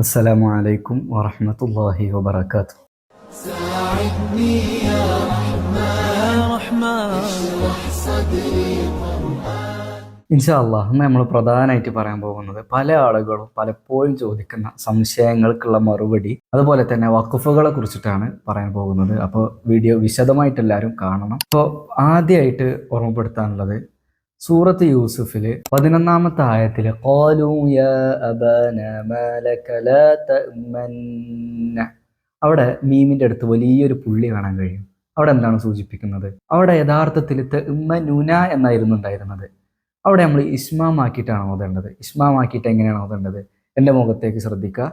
السلام عليكم ورحمة الله وبركاته ساعدني يا رحمن ഇൻഷാ അള്ളാഹ് ഇന്ന് നമ്മൾ പ്രധാനമായിട്ട് പറയാൻ പോകുന്നത് പല ആളുകളും പലപ്പോഴും ചോദിക്കുന്ന സംശയങ്ങൾക്കുള്ള മറുപടി അതുപോലെ തന്നെ വഖഫുകളെ കുറിച്ചിട്ടാണ് പറയാൻ പോകുന്നത് അപ്പോൾ വീഡിയോ വിശദമായിട്ട് എല്ലാവരും കാണണം അപ്പോൾ ആദ്യമായിട്ട് ഓർമ്മപ്പെടുത്താനുള്ളത് സൂറത്ത് യൂസുഫിൽ പതിനൊന്നാമത്തെ ആയത്തിൽ "ഖാലൂ യാ അബാന മാ ലക ലാ അവിടെ മീമിന്റെ അടുത്ത് വലിയൊരു പുള്ളി കാണാൻ കഴിയും. അവിടെ എന്താണ് സൂചിപ്പിക്കുന്നത്? അവിടെ യഥാർത്ഥത്തിൽ തെമ്മനുന എന്നായിരുന്നു ഉണ്ടായിരുന്നത്. അവിടെ നമ്മൾ ഇസ്മാമാക്കിയിട്ടാണ് ഓതേണ്ടത്. ഇസ്മാമാക്കിയിട്ട് എങ്ങനെയാണ് ഓതേണ്ടത്? എന്റെ മുഖത്തേക്ക് ശ്രദ്ധിക്കുക.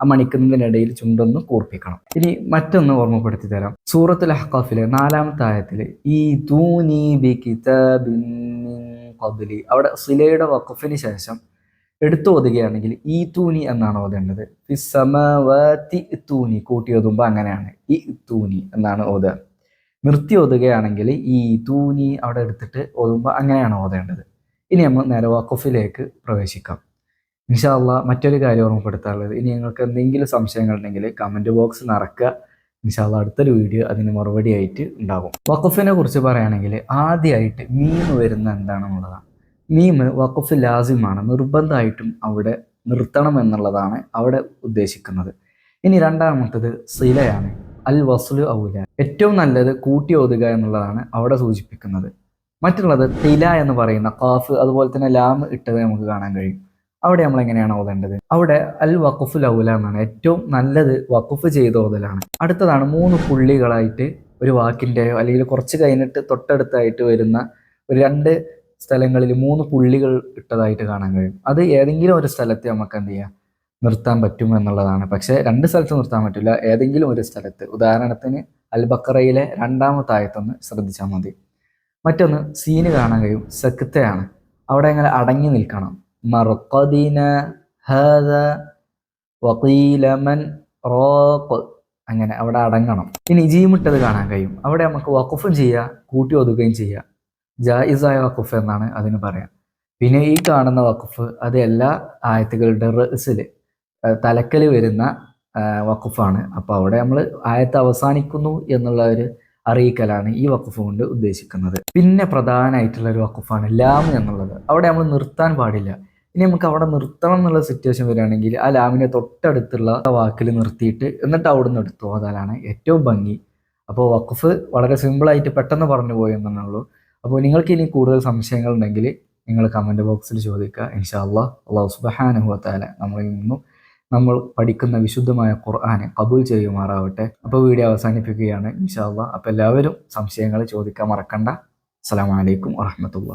ആ മണിക്കുന്നതിനിടയിൽ ചുണ്ടൊന്ന് കൂർപ്പിക്കണം. ഇനി മറ്റൊന്ന് ഓർമ്മപ്പെടുത്തി തരാം. സൂറത്തുൽ അഹ്ഖാഫിലെ നാലാമത്തെ ആയത്തിൽ ഈ തൂനി ബി അവിടെ സിലയുടെ വഖഫിന് ശേഷം എടുത്തു ഓതുകയാണെങ്കിൽ ഈ തൂനി എന്നാണ് ഓതേണ്ടത്. ഫിസമവതി തൂനി കൂട്ടി ഓതുമ്പോൾ അങ്ങനെയാണ് ഈ തൂനി എന്നാണ് ഓതുക. നിർത്തി ഓതുകയാണെങ്കിൽ ഈ തൂനി അവിടെ എടുത്തിട്ട് ഓതുമ്പോൾ അങ്ങനെയാണ് ഓതേണ്ടത്. ഇനി നമ്മൾ നേരെ വഖഫിലേക്ക് പ്രവേശിക്കാം. ഇൻഷാല്ല മറ്റൊരു കാര്യം ഓർമ്മപ്പെടുത്താനുള്ളത്. ഇനി നിങ്ങൾക്ക് എന്തെങ്കിലും സംശയങ്ങൾ ഉണ്ടെങ്കിൽ കമന്റ് ബോക്സ് നിറക്കുക ഇൻഷാല്ല അടുത്തൊരു വീഡിയോ അതിന് മറുപടി ആയിട്ട് ഉണ്ടാകും. വഖഫിനെ കുറിച്ച് പറയുകയാണെങ്കിൽ ആദ്യമായിട്ട് മീം വരുന്ന എന്താണെന്നുള്ളതാണ്. മീം വഖഫ് ലാസിമാണ്. നിർബന്ധമായിട്ടും അവിടെ നിർത്തണം എന്നുള്ളതാണ് അവിടെ ഉദ്ദേശിക്കുന്നത്. ഇനി രണ്ടാമത്തത് സിലയാണ്. അൽ വസ്ലു ഔല. ഏറ്റവും നല്ലത് കൂട്ടി ഓതുക എന്നുള്ളതാണ് അവിടെ സൂചിപ്പിക്കുന്നത്. മറ്റുള്ളത് തില എന്ന് പറയുന്ന കാഫ് അതുപോലെ തന്നെ ലാം ഇട്ടത് നമുക്ക് കാണാൻ കഴിയും. അവിടെ നമ്മൾ എങ്ങനെയാണ് ഓതേണ്ടത്? അവിടെ അൽ വഖഫ് ലൗല എന്നാണ് ഏറ്റവും നല്ലത് വഖഫ് ചെയ്ത് ഓതലാണ്. അടുത്തതാണ് മൂന്ന് പുള്ളികളായിട്ട് ഒരു വാക്കിന്റെയോ അല്ലെങ്കിൽ കുറച്ച് കഴിഞ്ഞിട്ട് തൊട്ടടുത്തായിട്ട് വരുന്ന ഒരു രണ്ട് സ്ഥലങ്ങളിൽ മൂന്ന് പുള്ളികൾ ഇട്ടതായിട്ട് കാണാൻ കഴിയും. അത് ഏതെങ്കിലും ഒരു സ്ഥലത്ത് നമുക്ക് എന്ത് ചെയ്യാം? നിർത്താൻ പറ്റും എന്നുള്ളതാണ്. പക്ഷേ രണ്ട് സ്ഥലത്ത് നിർത്താൻ പറ്റില്ല. ഏതെങ്കിലും ഒരു സ്ഥലത്ത്. ഉദാഹരണത്തിന് അൽ ബക്കറയിലെ രണ്ടാമത്തെ ആയത്തൊന്ന് ശ്രദ്ധിച്ചാൽ മതി. മറ്റൊന്ന് സീന് കാണാൻ കഴിയും. സക്തയാണ് അവിടെ ഇങ്ങനെ അടങ്ങി നിൽക്കണം. മർക്കദിന ഹദ വക്കീലമൻ റോക്ക് അങ്ങനെ അവിടെ അടങ്ങണം. ഇനി ജീമിട്ടത് കാണാൻ കഴിയും. അവിടെ നമുക്ക് വഖഫും ചെയ്യാം കൂട്ടി ഒതുക്കുകയും ചെയ്യാം. ജായിസായ വഖഫ് എന്നാണ് അതിന് പറയാം. പിന്നെ ഈ കാണുന്ന വഖഫ് അത് എല്ലാ ആയത്തുകളുടെ റസിൽ തലക്കൽ വരുന്ന വഖഫാണ്. അപ്പോൾ അവിടെ നമ്മൾ ആയത്ത് അവസാനിക്കുന്നു എന്നുള്ള ഒരു അറിയിക്കലാണ് ഈ വഖഫ് കൊണ്ട് ഉദ്ദേശിക്കുന്നത്. പിന്നെ പ്രധാനമായിട്ടുള്ള ഒരു വഖഫാണ് ലാം എന്നുള്ളത്. അവിടെ നമ്മൾ നിർത്താൻ പാടില്ല. ഇനി നമുക്ക് അവിടെ നിർത്തണം എന്നുള്ള സിറ്റുവേഷൻ വരികയാണെങ്കിൽ ആ ലാമിനെ തൊട്ടടുത്തുള്ള വാക്കിൽ നിർത്തിയിട്ട് എന്നിട്ട് അവിടെ നിന്ന് എടുത്തു. അതാണ് ഏറ്റവും ഭംഗി. അപ്പോൾ വഖഫ് വളരെ സിമ്പിളായിട്ട് പെട്ടെന്ന് പറഞ്ഞു പോയി ഉള്ളൂ അപ്പോൾ നിങ്ങൾക്ക് ഇനി കൂടുതൽ സംശയങ്ങൾ ഉണ്ടെങ്കിൽ നിങ്ങൾ കമന്റ് ബോക്സിൽ ചോദിക്കുക. ഇൻഷാ അള്ളാഹ് അള്ളാഹു സുബഹാനുഹത്താല നമ്മളിൽ നിന്നും നമ്മൾ പഠിക്കുന്ന വിശുദ്ധമായ ഖുർആാനെ കബൂൽ ചെയ്യുമാറാവട്ടെ. അപ്പോൾ വീഡിയോ അവസാനിപ്പിക്കുകയാണ്. ഇൻഷാ അള്ളാഹ് അപ്പോൾ എല്ലാവരും സംശയങ്ങൾ ചോദിക്കാൻ മറക്കണ്ട. അസ്സാം വലൈക്കും വറഹമത്തുള്ള